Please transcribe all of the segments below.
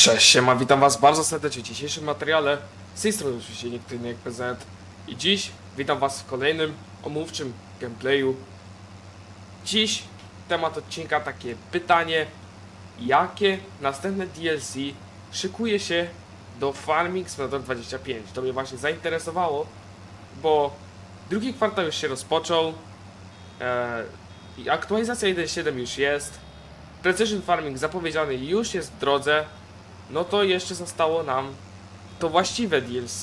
Cześć, siema, witam was bardzo serdecznie w dzisiejszym materiale. Z tej strony oczywiście jak PZ. I dziś witam was w kolejnym omówczym gameplayu. Dziś temat odcinka takie pytanie, jakie następne DLC szykuje się do Farming Simulator 25. To mnie właśnie zainteresowało, bo drugi kwartał już się rozpoczął. E, aktualizacja 1.7 już jest. Precision Farming zapowiedziany już jest w drodze no to jeszcze zostało nam to właściwe DLC,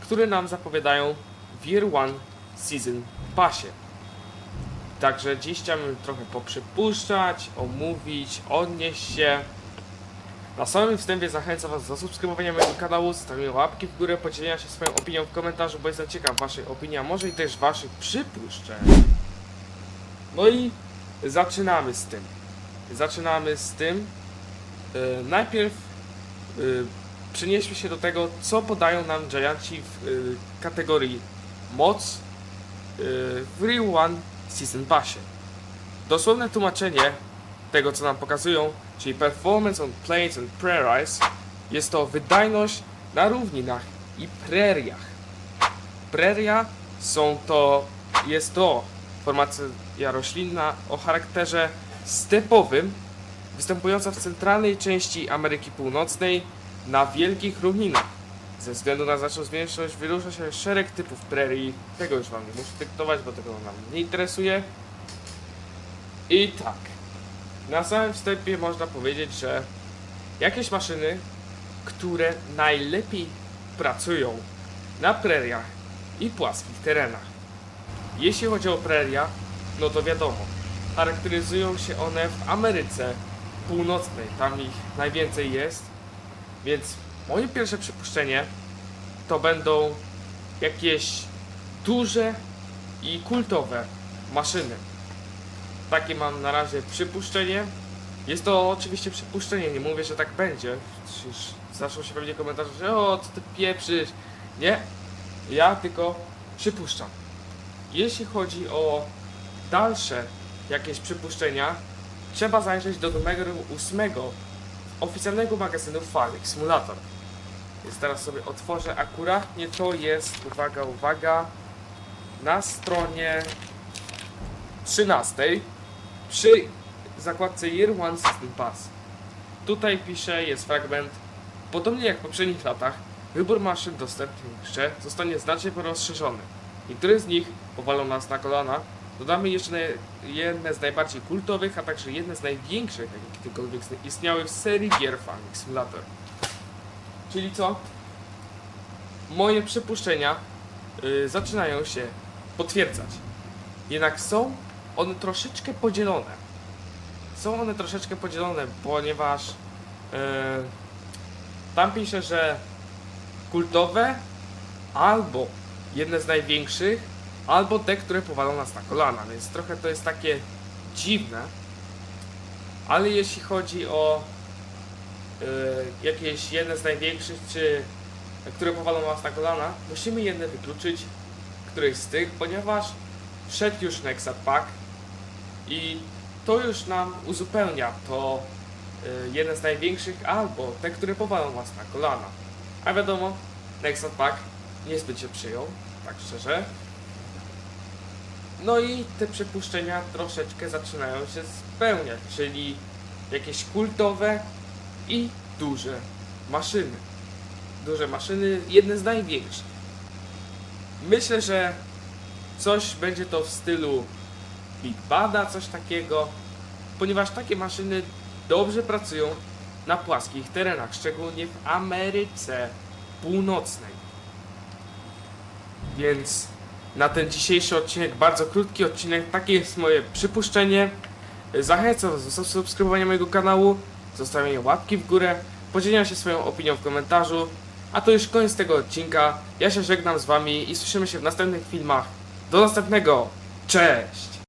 które nam zapowiadają w Year One Season Passie. Także dziś chciałbym trochę poprzypuszczać, omówić, odnieść się. Na samym wstępie zachęcam Was do subskrybowania mojego kanału, zostawienia łapki w górę, podzielenia się swoją opinią w komentarzu, bo jestem ciekaw Waszej opinii, a może i też Waszych przypuszczeń. No i zaczynamy z tym. Zaczynamy z tym. Yy, najpierw przenieśmy się do tego, co podają nam Gianci w y, kategorii moc y, w Real One Season Passie. Dosłowne tłumaczenie tego, co nam pokazują, czyli Performance on Plains and Prairies, jest to wydajność na równinach i preriach. Preria są to, jest to formacja roślinna o charakterze stepowym, występująca w centralnej części Ameryki Północnej na wielkich równinach. Ze względu na znaczną zwiększość wyrusza się szereg typów prerii. Tego już wam nie muszę dyktować, bo tego nam nie interesuje. I tak. Na samym wstępie można powiedzieć, że jakieś maszyny, które najlepiej pracują na preriach i płaskich terenach. Jeśli chodzi o preria, no to wiadomo, charakteryzują się one w Ameryce Północnej, tam ich najwięcej jest, więc moje pierwsze przypuszczenie to będą jakieś duże i kultowe maszyny. Takie mam na razie przypuszczenie. Jest to oczywiście przypuszczenie, nie mówię, że tak będzie. Przecież zaczną się pewnie komentarze, że o, co ty pieprzysz. Nie, ja tylko przypuszczam. Jeśli chodzi o dalsze jakieś przypuszczenia, trzeba zajrzeć do numeru 8 oficjalnego magazynu Farming Simulator. Więc teraz sobie otworzę akuratnie to jest, uwaga, uwaga, na stronie 13 przy zakładce Year One System Pass. Tutaj pisze, jest fragment, podobnie jak w poprzednich latach, wybór maszyn dostępnych w grze zostanie znacznie rozszerzony. Niektóre z nich powalą nas na kolana, Dodamy jeszcze jedne z najbardziej kultowych, a także jedne z największych, jakie kiedykolwiek istniały w serii gier Farming Simulator. Czyli co? Moje przypuszczenia y, zaczynają się potwierdzać. Jednak są one troszeczkę podzielone. Są one troszeczkę podzielone, ponieważ y, tam pisze, że kultowe albo jedne z największych, albo te, które powalą nas na kolana, więc trochę to jest takie dziwne. Ale jeśli chodzi o y, jakieś jedne z największych, czy które powalą nas na kolana, musimy jedne wykluczyć, któreś z tych, ponieważ wszedł już Nexat Pack i to już nam uzupełnia to y, jeden z największych, albo te, które powalą was na kolana. A wiadomo, Nexat Pack niezbyt się przyjął, tak szczerze. No i te przypuszczenia troszeczkę zaczynają się spełniać, czyli jakieś kultowe i duże maszyny. Duże maszyny, jedne z największych. Myślę, że coś będzie to w stylu Big Bada, coś takiego, ponieważ takie maszyny dobrze pracują na płaskich terenach, szczególnie w Ameryce Północnej. Więc na ten dzisiejszy odcinek, bardzo krótki odcinek. Takie jest moje przypuszczenie. Zachęcam do subskrybowania mojego kanału, zostawienia łapki w górę, podzielenia się swoją opinią w komentarzu. A to już koniec tego odcinka. Ja się żegnam z Wami i słyszymy się w następnych filmach. Do następnego. Cześć!